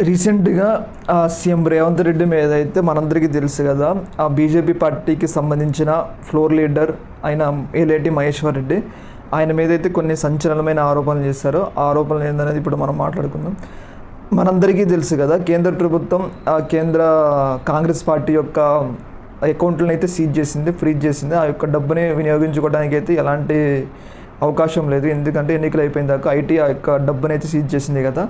రీసెంట్గా ఆ, సీఎం రేవంత్ రెడ్డి మీద అయితే మనందరికీ తెలుసు కదా ఆ బీజేపీ పార్టీకి సంబంధించిన ఫ్లోర్ లీడర్ ఆయన ఏలేటి మహేశ్వర్ రెడ్డి ఆయన మీద అయితే కొన్ని సంచలనమైన ఆరోపణలు చేశారు. ఆ ఆరోపణలు ఏందనేది ఇప్పుడు మనం మాట్లాడుకుందాం. మనందరికీ తెలుసు కదా కేంద్ర ప్రభుత్వం ఆ కేంద్ర కాంగ్రెస్ పార్టీ యొక్క అకౌంట్లను అయితే సీజ్ చేసింది ఫ్రీజ్ చేసింది. ఆ యొక్క డబ్బుని వినియోగించుకోవడానికి అయితే ఎలాంటి అవకాశం లేదు. ఎందుకంటే ఎన్నికలు అయిపోయిన దాకా ఐటీ ఆ యొక్క డబ్బుని అయితే సీజ్ చేసింది కదా.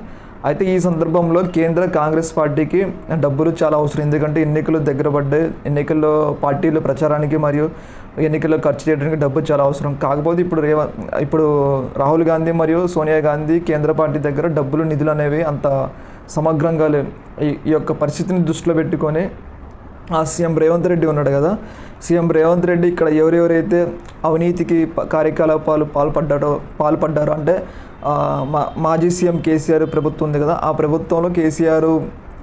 అయితే ఈ సందర్భంలో కేంద్ర కాంగ్రెస్ పార్టీకి డబ్బులు చాలా అవసరం. ఎందుకంటే ఎన్నికలు దగ్గర పడ్డాయి ఎన్నికల్లో పార్టీలు ప్రచారానికి మరియు ఎన్నికల్లో ఖర్చు చేయడానికి డబ్బు చాలా అవసరం. కాకపోతే ఇప్పుడు రేవ ఇప్పుడు రాహుల్ గాంధీ మరియు సోనియా గాంధీ కేంద్ర పార్టీ దగ్గర డబ్బులు నిధులు అనేవి అంత సమగ్రంగా లేవు. ఈ యొక్క పరిస్థితిని దృష్టిలో పెట్టుకొని ఆ సీఎం రేవంత్ రెడ్డి ఉన్నాడు కదా. సీఎం రేవంత్ రెడ్డి ఇక్కడ ఎవరెవరైతే అవినీతికి కార్యకలాపాలు పాల్పడ్డారో పాల్పడ్డారో అంటే మా మాజీ సీఎం కేసీఆర్ ప్రభుత్వం ఉంది కదా ఆ ప్రభుత్వంలో కేసీఆర్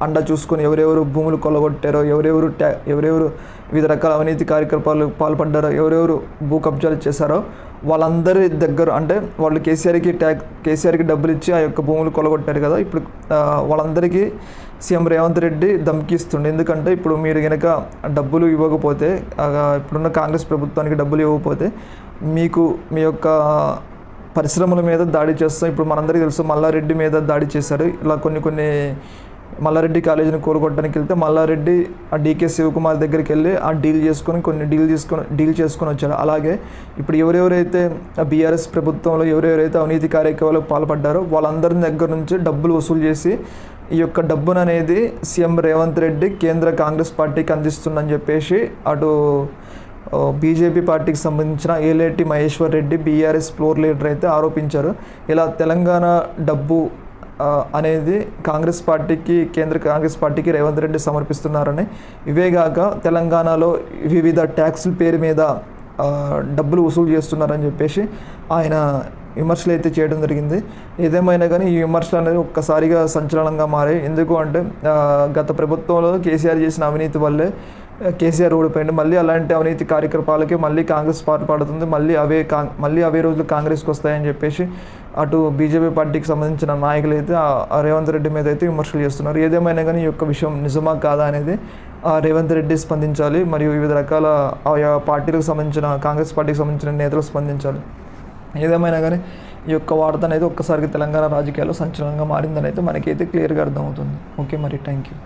అండ చూసుకొని ఎవరెవరు భూములు కొల్లగొట్టారో ఎవరెవరు ట్యా ఎవరెవరు వివిధ రకాల అవినీతి కార్యకలాపాలు పాల్పడ్డారో ఎవరెవరు భూ కబ్జాలు చేశారో వాళ్ళందరి దగ్గర అంటే వాళ్ళు కేసీఆర్కి ట్యాక్ కేసీఆర్కి డబ్బులు ఇచ్చి ఆ యొక్క భూములు కొలగొట్టారు కదా ఇప్పుడు వాళ్ళందరికీ సీఎం రేవంత్ రెడ్డి ధమ్కిస్తుండే ఎందుకంటే ఇప్పుడు మీరు కనుక డబ్బులు ఇవ్వకపోతే ఇప్పుడున్న కాంగ్రెస్ ప్రభుత్వానికి డబ్బులు ఇవ్వకపోతే మీకు మీ యొక్క పరిశ్రమల మీద దాడి చేస్తాం. ఇప్పుడు మనందరికీ తెలుసు మల్లారెడ్డి మీద దాడి చేశారు. ఇలా కొన్ని కొన్ని మల్లారెడ్డి కాలేజీని కోలుకోవడానికి వెళ్తే మల్లారెడ్డి ఆ డీకే శివకుమార్ దగ్గరికి వెళ్ళి ఆ డీల్ చేసుకొని కొన్ని డీల్ తీసుకొని డీల్ చేసుకొని వచ్చారు. అలాగే ఇప్పుడు ఎవరెవరైతే బీఆర్ఎస్ ప్రభుత్వంలో ఎవరెవరైతే అవినీతి కార్యక్రమాలకు పాల్పడ్డారో వాళ్ళందరి దగ్గర నుంచి డబ్బులు వసూలు చేసి ఈ యొక్క డబ్బును అనేది సీఎం రేవంత్ రెడ్డి కేంద్ర కాంగ్రెస్ పార్టీకి అందిస్తుందని చెప్పేసి అటు బీజేపీ పార్టీకి సంబంధించిన Aleti Maheshwar Reddy BRS floor leader అయితే ఆరోపించారు. ఇలా తెలంగాణ డబ్బు అనేది కాంగ్రెస్ పార్టీకి కేంద్ర కాంగ్రెస్ పార్టీకి రేవంత్ రెడ్డి సమర్పిస్తున్నారని. ఇవేగాక తెలంగాణలో వివిధ ట్యాక్సుల పేరు మీద డబ్బులు వసూలు చేస్తున్నారని చెప్పేసి ఆయన విమర్శలు అయితే చేయడం జరిగింది. ఏదేమైనా కానీ ఈ విమర్శలు అనేది ఒక్కసారిగా సంచలనంగా మారాయి. ఎందుకు అంటే గత ప్రభుత్వంలో కేసీఆర్ చేసిన అవినీతి వల్లే కేసీఆర్ ఓడిపోయింది మళ్ళీ అలాంటి అవినీతి కార్యకలాపాలకి మళ్ళీ కాంగ్రెస్ పార్టీ పడుతుంది. మళ్ళీ అవే మళ్ళీ అవే రోజులు కాంగ్రెస్కి వస్తాయని చెప్పేసి అటు బీజేపీ పార్టీకి సంబంధించిన నాయకులు అయితే ఆ రేవంత్ రెడ్డి మీద అయితే విమర్శలు చేస్తున్నారు. ఏదేమైనా కానీ ఈ యొక్క విషయం నిజమా కాదా అనేది ఆ రేవంత్ రెడ్డి స్పందించాలి. మరియు వివిధ రకాల ఆయా పార్టీలకు సంబంధించిన కాంగ్రెస్ పార్టీకి సంబంధించిన నేతలు స్పందించాలి. ఏదేమైనా కానీ ఈ యొక్క వార్త అనేది ఒక్కసారికి తెలంగాణ రాజకీయాల్లో సంచలనంగా మారిందని అయితే మనకైతే క్లియర్గా అర్థమవుతుంది. ఓకే మరి థ్యాంక్ యూ.